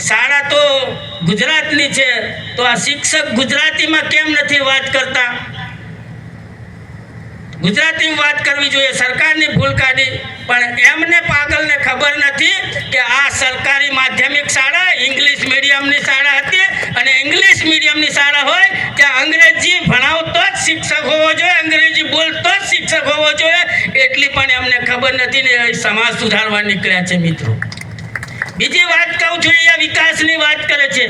શાળા તો ગુજરાતની છે, તો આ શિક્ષક ગુજરાતીમાં કેમ નથી વાત કરતા? ગુજરાતીમાં વાત કરવી જોઈએ, સરકારની ભૂલ કાઢી. પણ એમને પાગલને ખબર નથી કે આ સરકારી માધ્યમિક શાળા, ઇંગ્લિશ મીડિયમની શાળા હતી. અને ઇંગ્લિશ મીડિયમની શાળા હોય, ત્યાં અંગ્રેજી ભણાવતો જ શિક્ષક હોવો જોઈએ, અંગ્રેજી બોલતો જ શિક્ષક હોવો જોઈએ. એટલી પણ એમને ખબર નથી ને સમાજ સુધારવા નીકળ્યા છે મિત્રો. બીજી વાત કહું છું એ વિકાસની વાત કરે છે.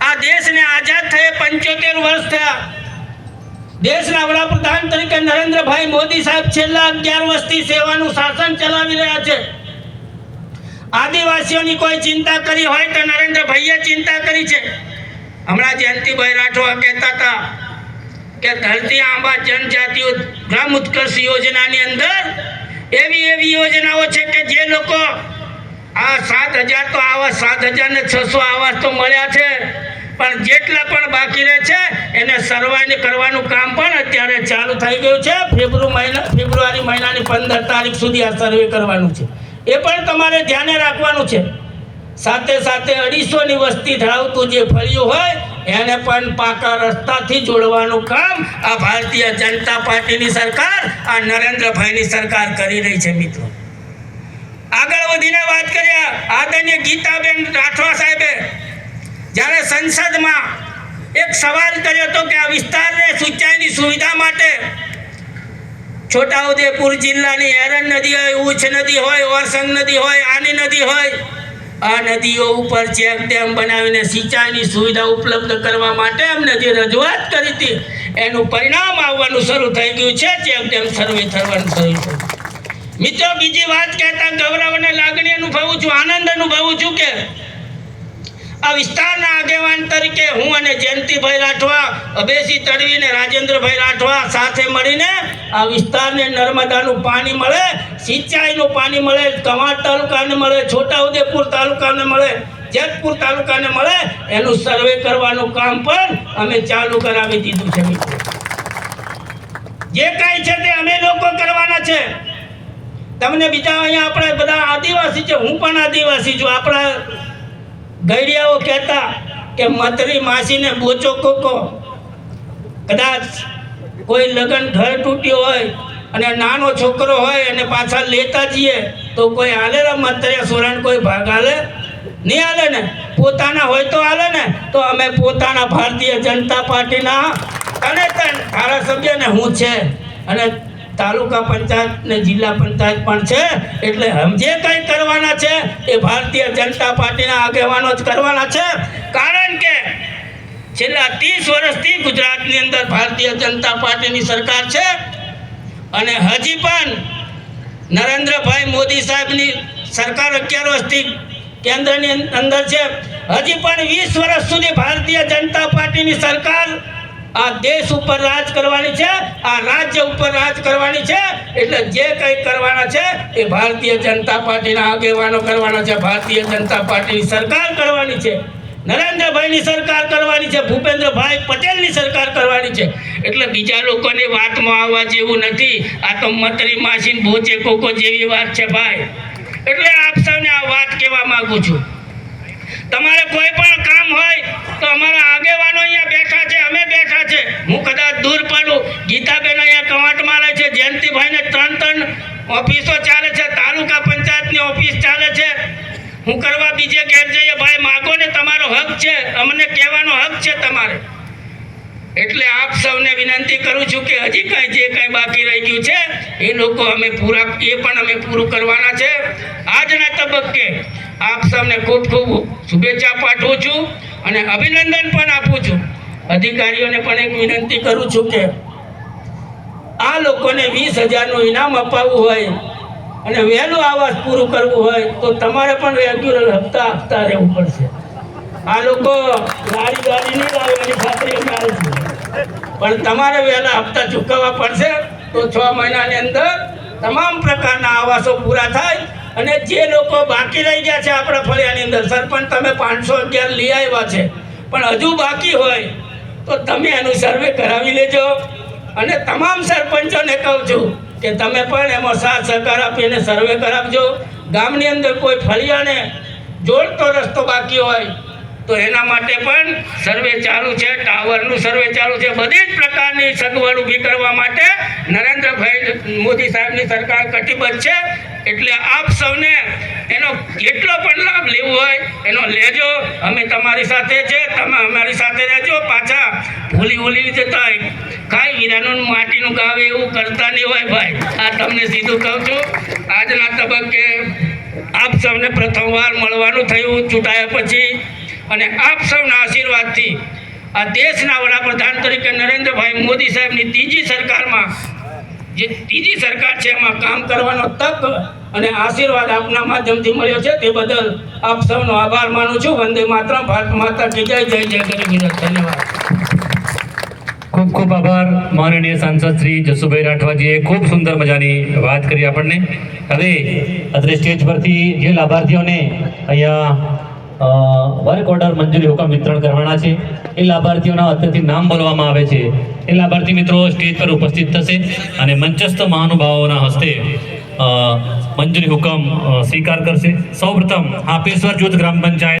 આ દેશને આઝાદ થયે પંચોતેર વર્ષ થયા. દેશના વડાપ્રધાન તરીકે નરેન્દ્રભાઈ મોદી સાહેબ છેલ્લા અગિયાર વર્ષથી સેવાનું શાસન ચલાવી રહ્યા છે. આદિવાસીઓની કોઈ ચિંતા કરી હોય તો નરેન્દ્રભાઈએ ચિંતા કરી છે. હમણાં જયંતિભાઈ રાઠવા કહેતા હતા કે ધરતી આંબા જનજાતિઓ ગ્રામ ઉત્કર્ષ યોજનાની અંદર એવી એવી યોજનાઓ છે કે જે લોકો આ સાત હજાર તો આવાસ સાત હજાર ને છસો આવાસ તો મળ્યા છે. પણ જેટલા પણ બાકી રહે છે, એને સર્વાને કરવાનું કામ પણ અત્યારે ચાલુ થઈ ગયું છે. ફેબ્રુઆરી મહિના, ફેબ્રુઆરી મહિનાની પંદર તારીખ સુધી આ સર્વે કરવાનું છે. એ પણ તમારે ધ્યાને રાખવાનું છે. સાથે સાથે અઢીસોની વસ્તી ધરાવતું જે ફળિયું હોય એને પણ પાકા રસ્તાથી જોડવાનું કામ આ ભારતીય જનતા પાર્ટીની સરકાર, આ નરેન્દ્રભાઈની સરકાર કરી રહી છે મિત્રો. આગળ વધીને વાત કરીએ આદરણીય ગીતાબેન રાઠવા સાહેબે. જ્યારે સંસદમાં એક સવાલ કર્યો હતો કે આ વિસ્તારને સિંચાઈની સુવિધા માટે છોટાઉદેપુર જિલ્લાની હેરણ નદી હોય ઉચ્છ નદી હોય, ઓરસંગ નદી હોય, આની નદી હોય આ નદીઓ ઉપર ચેક ડેમ બનાવીને સિંચાઈની સુવિધા ઉપલબ્ધ કરવા માટે અમને જે રજૂઆત કરી હતી, એનું પરિણામ આવવાનું શરૂ થઈ ગયું છે ચેક ડેમ સર્વે થવાનું શરૂ થયું. મિત્રો, બીજી વાત કહેતા ગૌરવ અને લાગણી અનુભવું છું, આનંદ અનુભવું છું કે આ વિસ્તારના આગેવાન તરીકે હું અને જયંતિભાઈ રાઠવા, અભેસી તડવી રાજેન્દ્રભાઈ રાઠવા સાથે મળીને આ વિસ્તારને નર્મદાનું પાણી મળે, સિંચાઈનું પાણી મળે, કવાંટ તાલુકાને મળે, છોટાઉદેપુર તાલુકાને મળે, જેતપુર તાલુકાને મળે, એનું સર્વે કરવાનું કામ પણ અમે ચાલુ કરાવી દીધું છે જે કાંઈ છે તે અમે લોકો કરવાના છે. તમને બીજા અહીંયા આપણે બધા આદિવાસી છે, હું પણ આદિવાસી છું, આપણા ગૈડિયાઓ કહેતા કે મતરી માસીને બોચો કોકો. કદાચ કોઈ લગ્ન ઘર તૂટ્યું હોય અને નાનો છોકરો હોય અને પાછા લેતા જઈએ તો કોઈ હાલે ને સોરાણ કોઈ ભાગ હાલે? નહીં હાલે ને? પોતાના હોય તો હાલે ને? તો અમે પોતાના ભારતીય જનતા પાર્ટીના અને ધારાસભ્યને હું છે. અને તાલુકા પંચાયત ને જિલ્લા પંચાયત પણ છે. એટલે જે કંઈ કરવાના છે એ ભારતીય જનતા પાર્ટીના આગેવાનો જ કરવાના છે. કારણ કે છેલ્લા ત્રીસ વર્ષથી ગુજરાતની અંદર ભારતીય જનતા પાર્ટીની સરકાર છે. અને હજી પણ નરેન્દ્રભાઈ મોદી સાહેબની સરકાર અગિયાર વર્ષથી કેન્દ્રની અંદર છે. હજી પણ વીસ વર્ષ સુધી ભારતીય જનતા પાર્ટીની સરકાર આ દેશ ઉપર રાજ કરવાની છે, આ રાજ્ય ઉપર રાજ કરવાની છે, એટલે જે કંઈ કરવાના છે એ ભારતીય જનતા પાર્ટીના આગેવાનો કરવાના છે, ભારતીય જનતા પાર્ટીની સરકાર કરવાની છે, નરેન્દ્રભાઈની સરકાર કરવાની છે, ભૂપેન્દ્રભાઈ પટેલની સરકાર કરવાની છે, એટલે બીજા લોકોની વાતમાં આવવા જેવું નથી, આ તો મતરી માસીન ભોચે કોકો જેવી વાત છે ભાઈ, એટલે આપ સૌને આ વાત કહેવા માગું છું. તમારે કોઈ પણ કામ હોય તો અમારા આગેવાનો અહીંયા બેઠા છે, અમે બેઠા છે. હું કદાચ દૂર પડું. ગીતાબેન અહીંયા કવાટ મારે છે, જયંતિભાઈને ત્રણ ત્રણ ઓફિસો ચાલે છે, તાલુકા પંચાયતની ઓફિસ ચાલે છે. હું કરવા બીજે ઘેર જઈએ, ભાઈ, માગો ને તમારો હક છે, અમને કહેવાનો હક છે તમારે. એટલે આપ સૌને વિનંતી કરું છું કે હજી કાંઈ જે કાંઈ બાકી રહી ગયું છે, એ લોકો અમે પૂરા, એ પણ અમે પૂરું કરવાના છે. આજના તબક્કે આપ સૌને ખૂબ ખૂબ શુભેચ્છા પાઠવું છું અને અભિનંદન પણ આપું છું. અધિકારીઓને પણ એક વિનંતી કરું છું કે આ લોકોને વીસ હજારનું ઇનામ અપાવવું હોય અને વહેલું આવાસ પૂરું કરવું હોય તો તમારે પણ રેગ્યુલર હપ્તા હપ્તા રહેવું પડશે. આ લોકો ગાડી ગાડી નહીં લાવવાની ખાતરી અમે છે. પણ તમારે વહેલા હપ્તા ચૂકવવા પડશે તો છ મહિનાની અંદર તમામ પ્રકારના આવાસો પૂરા થાય અને જે લોકો બાકી રહી ગયા છે આપણા ફળિયાની અંદર, સરપંચ તમે પાંચસો અગિયાર લઈ આવ્યા છે, પણ હજુ બાકી હોય, તો તમે એનું સર્વે કરાવી લેજો. અને તમામ સરપંચોને કહું છું કે તમે પણ એમાં સાથ સહકાર આપીને સર્વે કરાવજો. ગામની અંદર કોઈ ફળિયાને જોડતો રસ્તો બાકી હોય તો એના માટે પણ સર્વે ચાલુ છે, ટાવરનું સર્વે ચાલુ છે. બધી જ પ્રકારની સગવડ ઊભી કરવા માટે નરેન્દ્રભાઈ મોદી સાહેબની સરકાર કટિબદ્ધ છે. એટલે આપ સૌને એનો જેટલો પણ લાભ લેવો હોય, એનો લેજો. અમે તમારી સાથે છે, તમે અમારી સાથે રહેજો. પાછા ભૂલી ભૂલી જતા કાંઈ વીરાનું માટીનું ગાવે એવું કરતા નહીં હોય ભાઈ. આ તમને સીધું કહું છું. આજના તબક્કે આપ સૌને પ્રથમવાર મળવાનું થયું. ચૂંટાયા પછી અને આપ સૌના આશીર્વાદથી આ દેશના વડાપ્રધાન તરીકે નરેન્દ્રભાઈ મોદી સાહેબની ત્રીજી સરકારમાં જે ત્રીજી સરકાર છે, એમાં કામ કરવાનો તક અને આશીર્વાદ આપના માધ્યમથી મળ્યો છે. તે બદલ આપ સૌનો આભાર માનું છું. વંદે માત્ર ભારત માતા કી જય. જય જય ગરીબ ધન્યવાદ. ખૂબ ખૂબ આભાર માનનીય સાંસદ શ્રી જસુભાઈ રાઠવાજીએ. ખૂબ સુંદર મજાની વાત કરી આપણને. હવે અત્રે સ્ટેજ પરથી જે લાભાર્થીઓને અહીંયા વર્ક ઓર્ડર મંજૂરી હુકમ વિતરણ કરવાના છે. એ લાભાર્થીઓના અત્યારથી નામ બોલવામાં આવે છે. એ લાભાર્થી મિત્રો સ્ટેજ પર ઉપસ્થિત થશે અને મંચસ્થ મહાનુભાવોના હસ્તે મંજૂરી હુકમ સ્વીકાર કરશે. સૌપ્રથમ હાપેશ્વર જૂથ ગ્રામ પંચાયત